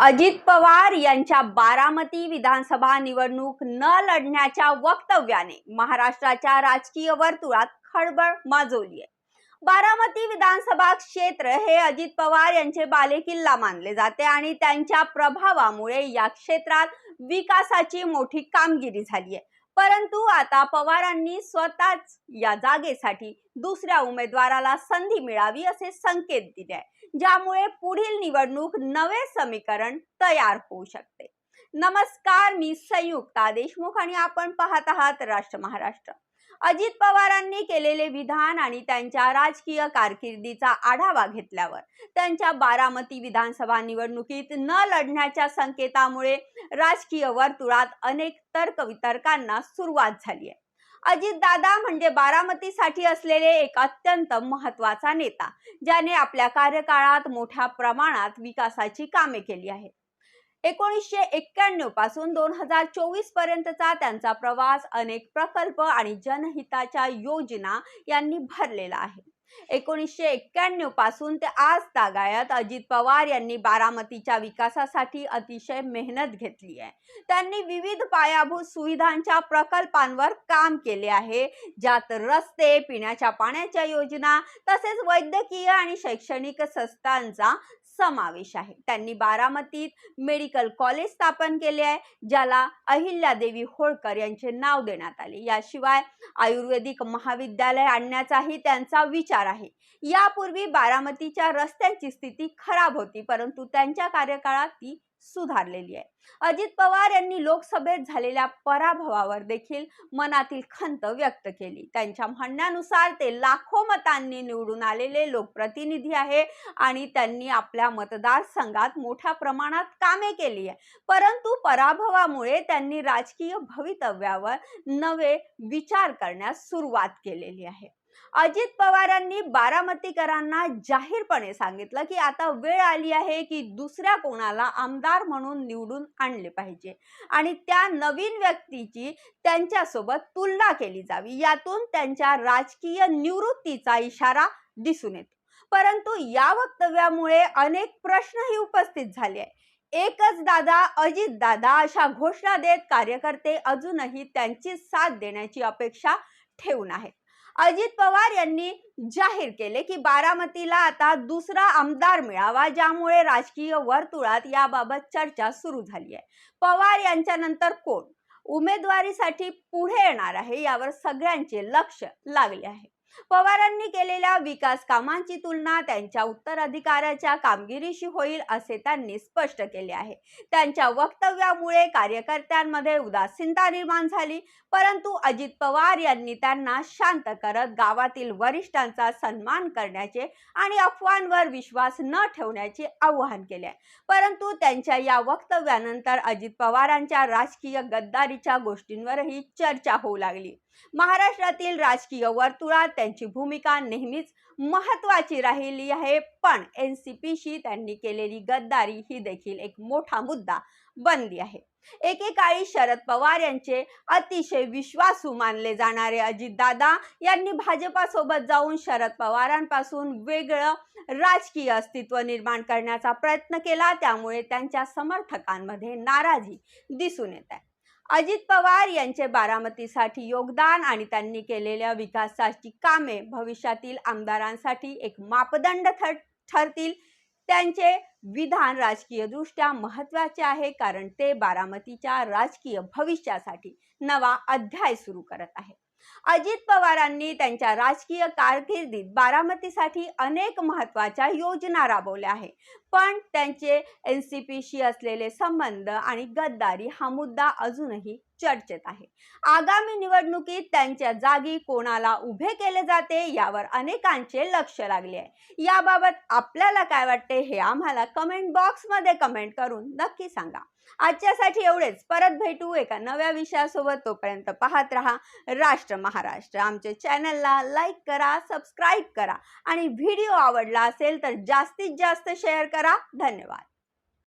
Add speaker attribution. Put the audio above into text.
Speaker 1: अजित पवार यांच्या बारामती विधानसभा निवडणूक न लढण्याच्या वक्तव्याने महाराष्ट्राच्या राजकीय वर्तुळात खळबळ माजवली आहे. बारामती विधानसभा क्षेत्र हे अजित पवार यांचे बालेकिल्ला मानले जाते आणि त्यांच्या प्रभावामुळे या क्षेत्रात विकासाची मोठी कामगिरी झाली आहे. परंतु आता पवारांनी स्वतःच या जागेसाठी दुसऱ्या उमेदवाराला संधी मिळावी असे संकेत दिले आहे ज्यामुळे पुढील निवडणूक नवे समीकरण तयार होऊ शकते. नमस्कार मी संयुक्ता देशमुख आणि आपण पाहत आहात राष्ट्र महाराष्ट्र. अजित पवारांनी केलेले विधान आणि त्यांच्या राजकीय कारकिर्दीचा आढावा घेतल्यावर त्यांच्या बारामती विधानसभा निवडणुकीत न लढण्याच्या संकेतामुळे राजकीय वर्तुळात अनेक तर्कवितर्कांना सुरुवात झाली आहे. अजित दादा म्हणजे बारामतीसाठी असलेले एक अत्यंत महत्त्वाचा नेता ज्याने आपल्या कार्यकाळात मोठ्या प्रमाणात विकासाची कामे केली आहेत. एकोणीसशे एक्क्याण्णवपासून दोन हजार चोवीस पर्यंतचा त्यांचा प्रवास अनेक प्रकल्प आणि जनहिताच्या योजना यांनी भरलेला आहे. एकोणीसशे एक्क्याण्णवपासून ते आज तागायत अजित पवार यांनी बारामतीच्या विकासासाठी अतिशय मेहनत घेतली आहे. त्यांनी विविध पायाभूत सुविधांच्या प्रकल्पांवर काम केले आहे ज्यात रस्ते पिण्याच्या पाण्याच्या योजना तसेच वैद्यकीय आणि शैक्षणिक संस्थांचा समावेश आहे. त्यांनी बारामतीत मेडिकल कॉलेज स्थापन केले आहे ज्याला अहिल्यादेवी होळकर यांचे नाव देण्यात आले. याशिवाय आयुर्वेदिक महाविद्यालय आणण्याचाही त्यांचा विचार आहे. यापूर्वी बारामतीच्या रस्त्यांची स्थिती खराब होती परंतु त्यांच्या कार्यकाळात ती सुधारलेली आहे. अजित पवार यांनी लोकसभेत झालेल्या पराभवावर देखील मनातील खंत व्यक्त केली. त्यांच्या म्हणण्यानुसार ते लाखो मतांनी निवडून आलेले लोकप्रतिनिधी आहे आणि त्यांनी आपल्या मतदारसंघात मोठ्या प्रमाणात कामे केली आहे. परंतु पराभवामुळे त्यांनी राजकीय भवितव्यावर नवे विचार करण्यास सुरुवात केलेली आहे. अजित पवारांनी बारामतीकरांना जाहीरपणे सांगितलं की आता वेळ आली आहे की दुसऱ्या कोणाला आमदार म्हणून निवडून आणले पाहिजे. आणि त्या नवीन व्यक्तीची त्यांच्यासोबत तुलना केली जावी. यातून त्यांच्या राजकीय निवृत्तीचा इशारा दिसून येतो. परंतु या वक्तव्यामुळे अनेक प्रश्नही उपस्थित झाले आहे एकच दादा अजित दादा अशा घोषणा देत कार्यकर्ते अजूनही त्यांची साथ देण्याची अपेक्षा ठेवून आहेत. अजित पवार यांनी जाहीर केले की बारामतीला आता दुसरा आमदार मिळावा ज्यामुळे राजकीय वर्तुळात याबाबत चर्चा सुरू झाली आहे. पवार यांच्यानंतर कोण? उमेदवारीसाठी पुढे येणार आहे यावर सगळ्यांचे लक्ष लागले आहे. पवारांनी केलेल्या विकास कामांची तुलना त्यांच्या उत्तराधिकाराच्या कामगिरीशी होईल असे त्यांनी स्पष्ट केले आहे. त्यांच्या वक्तव्यामुळे कार्यकर्त्यांमध्ये उदासीनता निर्माण झाली परंतु अजित पवार यांनी त्यांना शांत करत गावातील वरिष्ठांचा सन्मान करण्याचे आणि अफवांवर विश्वास न ठेवण्याचे आवाहन केले आहे. परंतु त्यांच्या या वक्तव्यानंतर अजित पवारांच्या राजकीय गद्दारीच्या गोष्टींवरही चर्चा होऊ लागली. महाराष्ट्रातील राजकीय वर्तुळात त्यांची भूमिका नेहमीच महत्त्वाची राहिली आहे. पण एन सी पीशी त्यांनी केलेली गद्दारी ही देखील एक मोठा मुद्दा बनली आहे. एकेकाळी शरद पवार यांचे अतिशय विश्वासू मानले जाणारे अजितदादा यांनी भाजपासोबत जाऊन शरद पवारांपासून वेगळं राजकीय अस्तित्व निर्माण करण्याचा प्रयत्न केला. त्यामुळे त्यांच्या समर्थकांमध्ये नाराजी दिसून येत आहे. अजित पवार यांचे बारामतीसाठी योगदान आणि त्यांनी केलेल्या विकासाची कामे भविष्यातील आमदारांसाठी एक मापदंड ठर ठरतील. त्यांचे विधान राजकीयदृष्ट्या महत्त्वाचे आहे कारण ते बारामतीच्या राजकीय भविष्यासाठी नवा अध्याय सुरू करत आहे अजित पवारांनी त्यांच्या राजकीय कारकिर्दीत बारामतीसाठी अनेक महत्त्वाच्या योजना राबवल्या आहे पण त्यांचे एन सी पीशी असलेले संबंध आणि गद्दारी हा मुद्दा अजूनही चर्चेत आहे. आगामी निवडणुकीत त्यांच्या जागी कोणाला उभे केले जाते यावर अनेकांचे लक्ष लागले आहे. याबाबत आपल्याला काय वाटते हे आम्हाला कमेंट बॉक्समध्ये कमेंट करून नक्की सांगा. आजच्यासाठी एवढेच. परत भेटू एका नव्या विषयासोबत. तोपर्यंत पाहत राहा राष्ट्र महाराष्ट्र. आमच्या चॅनलला लाईक करा सबस्क्राईब करा आणि व्हिडिओ आवडला असेल तर जास्तीत जास्त शेअर करा. धन्यवाद.